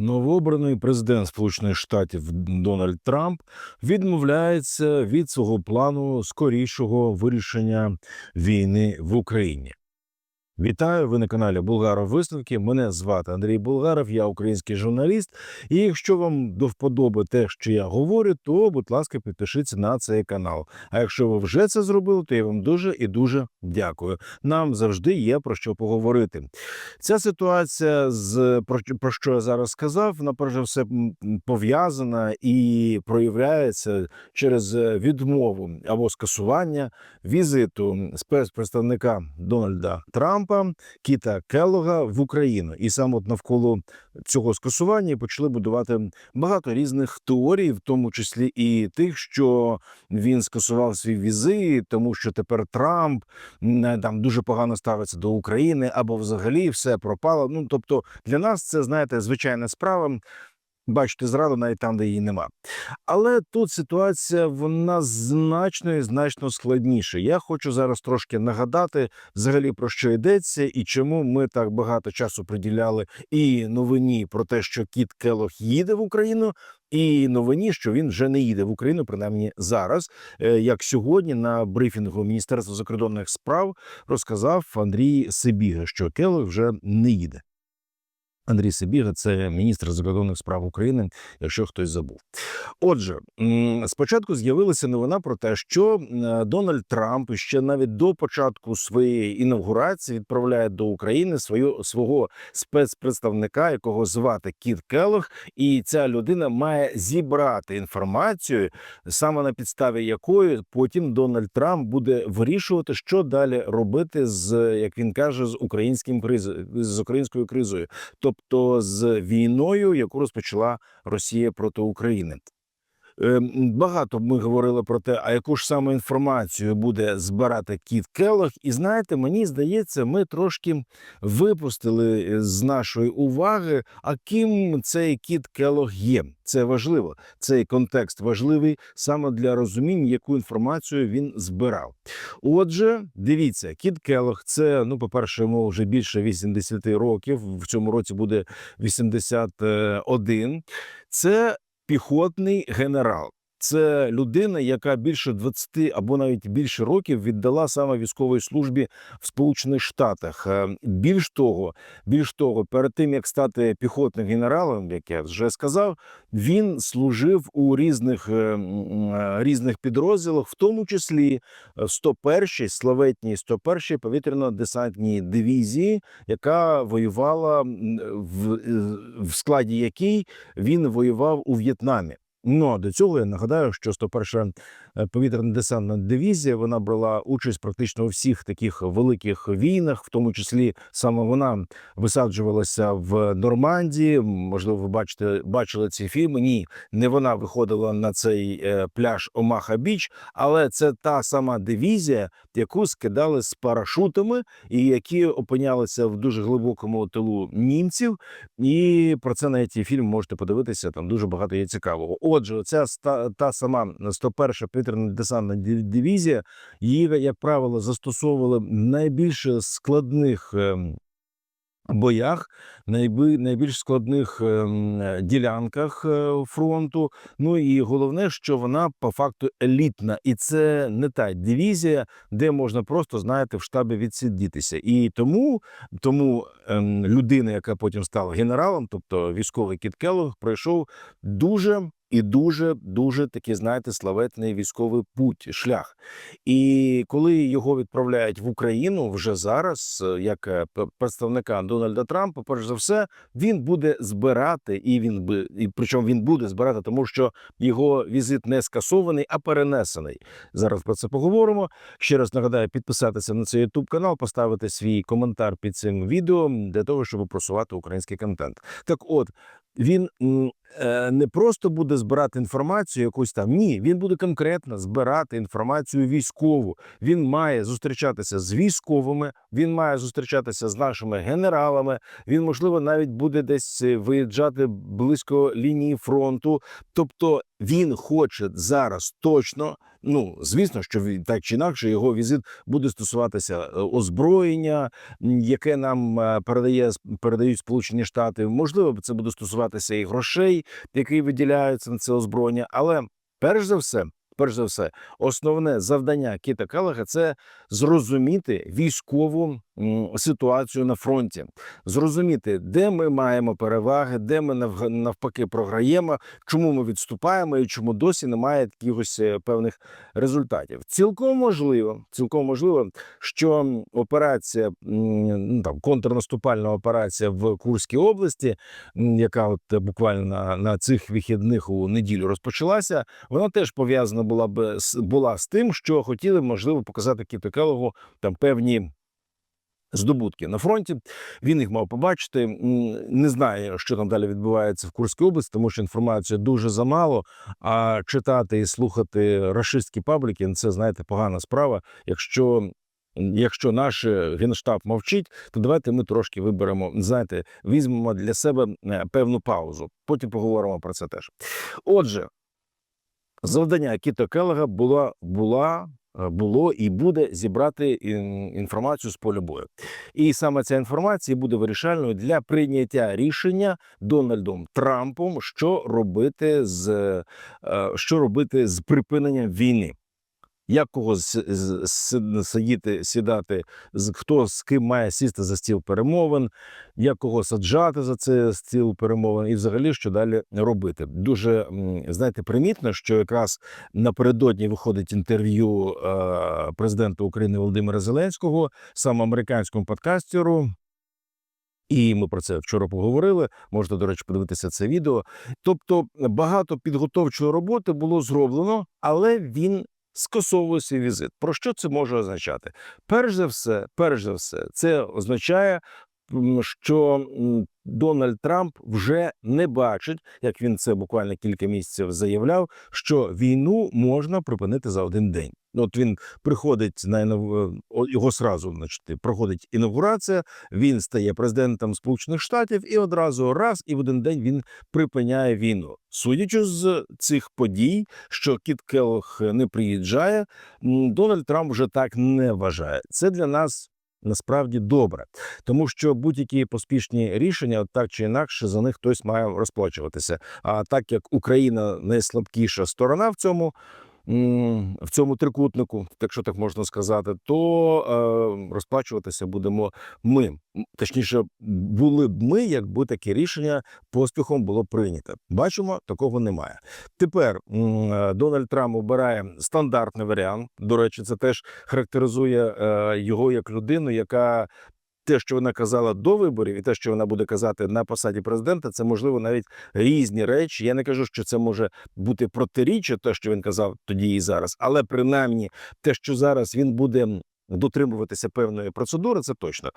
Новообраний президент Сполучених Штатів Дональд Трамп відмовляється від свого плану скорішого вирішення війни в Україні. Вітаю! Ви на каналі Булгаров Висновки. Мене звати Андрій Булгаров, я український журналіст. І якщо вам до вподоби те, що я говорю, то будь ласка, підпишіться на цей канал. А якщо ви вже це зробили, то я вам дуже і дуже дякую. Нам завжди є про що поговорити. Ця ситуація з про, що- я зараз сказав, вона перш за все пов'язана і проявляється через е, відмову або скасування візиту спецпредставника Дональда Трампа Кіта Келлога в Україну. І саме от навколо цього скасування почали будувати багато різних теорій, в тому числі і тих, що він скасував свій візит, тому що тепер Трамп м, там дуже погано ставиться до України, або взагалі все пропало. Ну тобто для нас це знаєте звичайна справа. Бачите, зраду навіть там, де її нема. Але тут ситуація вона значно і значно складніша. Я хочу зараз трошки нагадати взагалі про що йдеться і чому ми так багато часу приділяли і новині про те, що Кіт Келох їде в Україну, і новині, що він вже не їде в Україну, принаймні зараз. Е, Як сьогодні на брифінгу Міністерства закордонних справ розказав Андрій Сибіга, що Келох вже не їде. Андрій Сибіга, це міністр закордонних справ України, якщо хтось забув. Отже, спочатку з'явилася новина про те, що Дональд Трамп ще навіть до початку своєї інавгурації відправляє до України свою свого спецпредставника, якого звати Кіт Келлог, і ця людина має зібрати інформацію, саме на підставі якої потім Дональд Трамп буде вирішувати, що далі робити з як він каже, з українським кризою з українською кризою тобто з війною, яку розпочала Росія проти України. Ем, Багато ми говорили про те, а яку ж саме інформацію буде збирати Кіт Келлог. І знаєте, мені здається, ми трошки випустили е, з нашої уваги, а ким цей Кіт Келлог є. Це важливо. Цей контекст важливий саме для розуміння, яку інформацію він збирав. Отже, дивіться, Кіт Келлог – це ну, по-перше, йому вже більше 80 років. В цьому році буде 81. Це піхотний генерал. Це людина, яка більше 20 або навіть більше років віддала саме військовій службі в Сполучених Штатах. Е, Більш того, більш того, перед тим як стати піхотним генералом, як я вже сказав, він служив у різних е, м, е, різних підрозділах, в тому числі в 101-й, славетній 101-й повітряно-десантній дивізії, яка воювала в, е, в складі якій він воював у В'єтнамі. Ну а до цього я нагадаю, що 101 е, повітряна десантна дивізія вона брала участь практично у всіх таких великих війнах, в тому числі саме вона висаджувалася в Нормандії. Можливо, ви бачите, бачили ці фільми. Ні, не вона виходила на цей е, пляж Омаха Біч, але це та сама дивізія, яку скидали з парашутами, і які опинялися в дуже глибокому тилу німців. І про це навіть і фільм можете подивитися. Там дуже багато є цікавого. Отже, ця та сама 101 повітряна десантна дивізія, її, як правило, застосовували в найбільш складних. ем, Боях найбільш складних ем, ділянках е, фронту. Ну і головне, що вона по факту елітна, і це не та дивізія, де можна просто знаєте в штабі відсидітися. І тому, тому ем, людина, яка потім стала генералом, тобто військовий Кіт Келлог, пройшов дуже і дуже дуже такий, знаєте, славетний військовий путь, шлях. І коли його відправляють в Україну вже зараз, е, як е, представника Дональда Трампа, перш за все, він буде збирати, і він би, і причому він буде збирати, тому що його візит не скасований, а перенесений. Зараз про це поговоримо. Ще раз нагадаю, підписатися на цей YouTube канал, поставити свій коментар під цим відео для того, щоб просувати український контент. Так, от він не просто буде збирати інформацію якусь там. Ні, він буде конкретно збирати інформацію військову. Він має зустрічатися з військовими, він має зустрічатися з нашими генералами. Він, можливо, навіть буде десь е, виїжджати близько лінії фронту. Тобто він хоче зараз точно. Ну, звісно, що він так чи інакше його візит буде стосуватися е, озброєння, яке нам е, передає передають Сполучені Штати. Можливо, це буде стосуватися і грошей, які виділяється на це озброєння. Але перш за все, перш за все, основне завдання Кіта Келега – це зрозуміти військову ситуацію на фронті, зрозуміти, де ми маємо переваги, де ми нав- навпаки програємо, чому ми відступаємо і чому досі немає якихось е, певних результатів. Цілком можливо, цілком можливо, що операція, ну там контрнаступальна операція в Курській області, яка от буквально на, на цих вихідних у неділю розпочалася, вона теж пов'язана була б була з тим, що хотіли можливо показати Кіту Келогу там певні. Здобутки на фронті він їх мав побачити. Не знає, що там далі відбувається в Курській області, тому що інформації дуже замало. А читати і слухати рашистські пабліки ну, це знаєте погана справа. Якщо якщо наш е, генштаб мовчить, то давайте ми трошки виберемо. Знаєте, візьмемо для себе е, певну паузу. Потім поговоримо про це теж. Отже, завдання Кіта Келега була була. е, Було і буде зібрати інформацію з поля бою, і саме ця інформація буде вирішальною для прийняття рішення Дональдом Трампом, що робити з е, що робити з припиненням війни. Як кого з- з- с- сидіти, сідати, хто з ким має сісти за стіл перемовин, як кого саджати за це стіл перемовин, і взагалі що далі робити. Дуже знаєте, примітно, що якраз напередодні виходить інтерв'ю е, президента України Володимира Зеленського, саме американському подкастеру. І ми про це вчора поговорили. Можете, до речі, подивитися це відео. Тобто багато підготовчої роботи було зроблено, але він скасовує візит. Про що це може означати? Перш за все, перш за все, це означає, що Дональд Трамп вже не бачить, як він це буквально кілька місяців заявляв, що війну можна припинити за один день. От він приходить на інав- його сразу, значить, проходить інаугурація. Він стає президентом Сполучених Штатів, і одразу раз і в один день він припиняє війну. Судячи з цих подій, що Кіт Келлог не приїжджає, Дональд Трамп вже так не вважає. Це для нас. Насправді добре, тому що будь-які поспішні рішення, так чи інакше, за них хтось має розплачуватися. А так як Україна найслабкіша сторона в цьому в цьому трикутнику, якщо так можна сказати, то е, розплачуватися будемо ми. Точніше, були б ми, якби таке рішення поспіхом було прийнято. Бачимо, такого немає. Тепер е, Дональд Трамп обирає стандартний варіант. До речі, це теж характеризує е, його як людину, яка. Те, що вона казала до виборів, і те, що вона буде казати на посаді президента, це можливо навіть різні речі. Я не кажу, що це може бути протиріччя, те, що він казав тоді і зараз, але принаймні те, що зараз він буде дотримуватися певної процедури, це точно.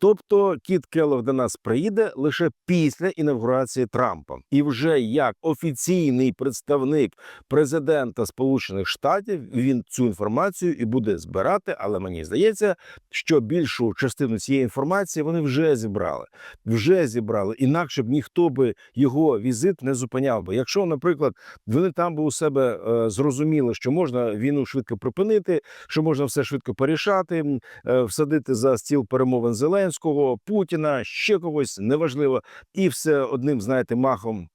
Тобто Кіт Келлог до нас приїде лише після інавгурації Трампа, і вже як офіційний представник президента Сполучених Штатів він цю інформацію і буде збирати. Але мені здається, що більшу частину цієї інформації вони вже зібрали. Вже зібрали. Інакше б ніхто би його візит не зупиняв би. Якщо, наприклад, вони там би у себе е, зрозуміли, що можна війну швидко припинити, що можна все швидко порішати, е, всадити за стіл перемовин Зеленського, Путіна, ще когось неважливо, і все одним, знаєте, махом.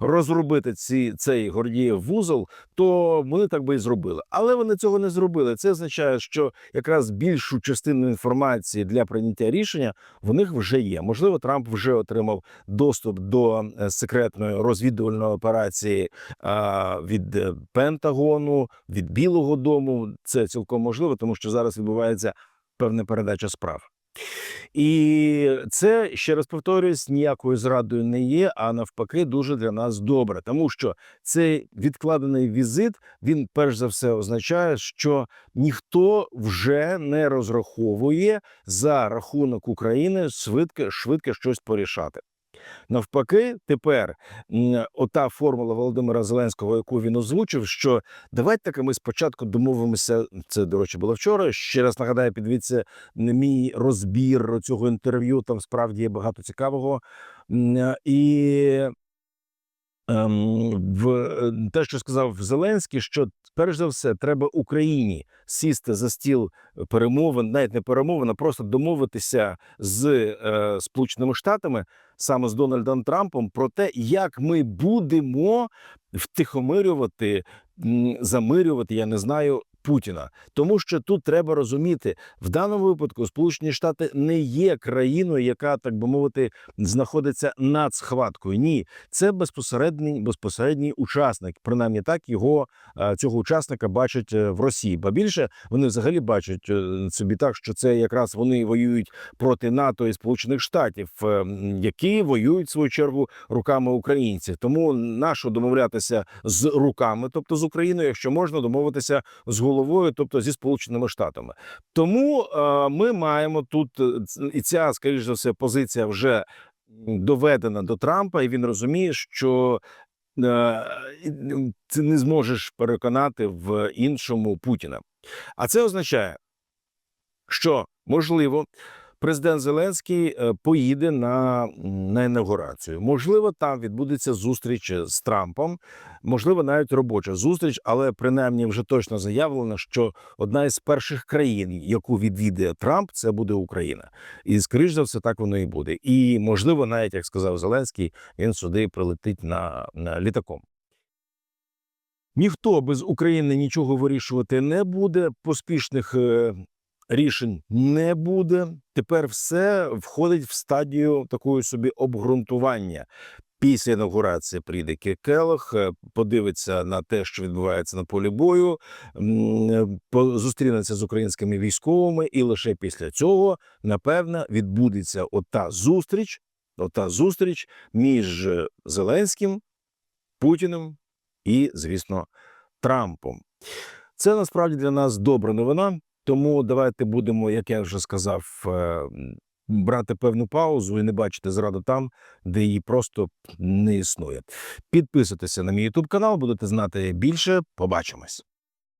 Розробити ці цей Гордієв вузол, то вони так би і зробили. Але вони цього не зробили. Це означає, що якраз більшу частину інформації для прийняття рішення в них вже є. Можливо, Трамп вже отримав доступ до е, секретної розвідувальної операції від е, Пентагону, від Білого Дому. Це цілком можливо, тому що зараз відбувається певна передача справ. І це ще раз повторюсь, ніякою зрадою не є, а навпаки, дуже для нас добре, тому що цей відкладений візит він перш за все означає, що ніхто вже не розраховує за рахунок України швидко, швидко щось порішати. Навпаки, тепер ота формула Володимира Зеленського, яку він озвучив, що давайте таки ми спочатку домовимося. Це до речі, було вчора. Ще раз нагадаю, підвіться мій розбір цього інтерв'ю. Там справді є багато цікавого. І ем, в е, те, що сказав Зеленський, що перш за все треба Україні сісти за стіл перемовин, навіть не перемовин, а просто домовитися з е, Сполученими Штатами, саме з Дональдом Трампом, про те, як ми будемо втихомирювати, замирювати, я не знаю. Путіна, тому що тут треба розуміти в даному випадку Сполучені Штати не є країною, яка так би мовити знаходиться над схваткою. Ні, це безпосередній безпосередній учасник. Принаймні так його е, цього учасника бачать е, в Росії. Ба більше вони взагалі бачать е, собі так, що це якраз вони воюють проти НАТО і Сполучених Штатів, які воюють в свою чергу руками українців. Тому нащо домовлятися з руками, тобто з Україною, якщо можна домовитися з головою, тобто зі Сполученими Штатами. Тому е, ми маємо тут е, і ця, скоріш за все, позиція вже доведена до Трампа, і він розуміє, що е, ти не зможеш переконати в іншому Путіна. А це означає, що можливо. Президент Зеленський е, поїде на, на інаугурацію. Можливо, там відбудеться зустріч з Трампом, можливо, навіть робоча зустріч, але принаймні вже точно заявлено, що одна із перших країн, яку відвідає Трамп, це буде Україна. І скоріш за все, так воно і буде. І можливо, навіть як сказав Зеленський, він сюди прилетить на, на літаком. Ніхто без України нічого вирішувати не буде. Поспішних е, рішень не буде. Тепер все входить в стадію такої собі обґрунтування. Після інаугурації прийде Кір Келлог, е, подивиться на те, що відбувається на полі бою, е, зустрінеться з українськими військовими, і лише після цього, напевно, відбудеться ота зустріч, ота зустріч між Зеленським, Путіним і, звісно, Трампом. Це насправді для нас добра новина. Тому давайте будемо, як я вже сказав, е, брати певну паузу і не бачити зраду там, де її просто не існує. Підписуйтеся на мій YouTube канал, будете знати більше. Побачимось.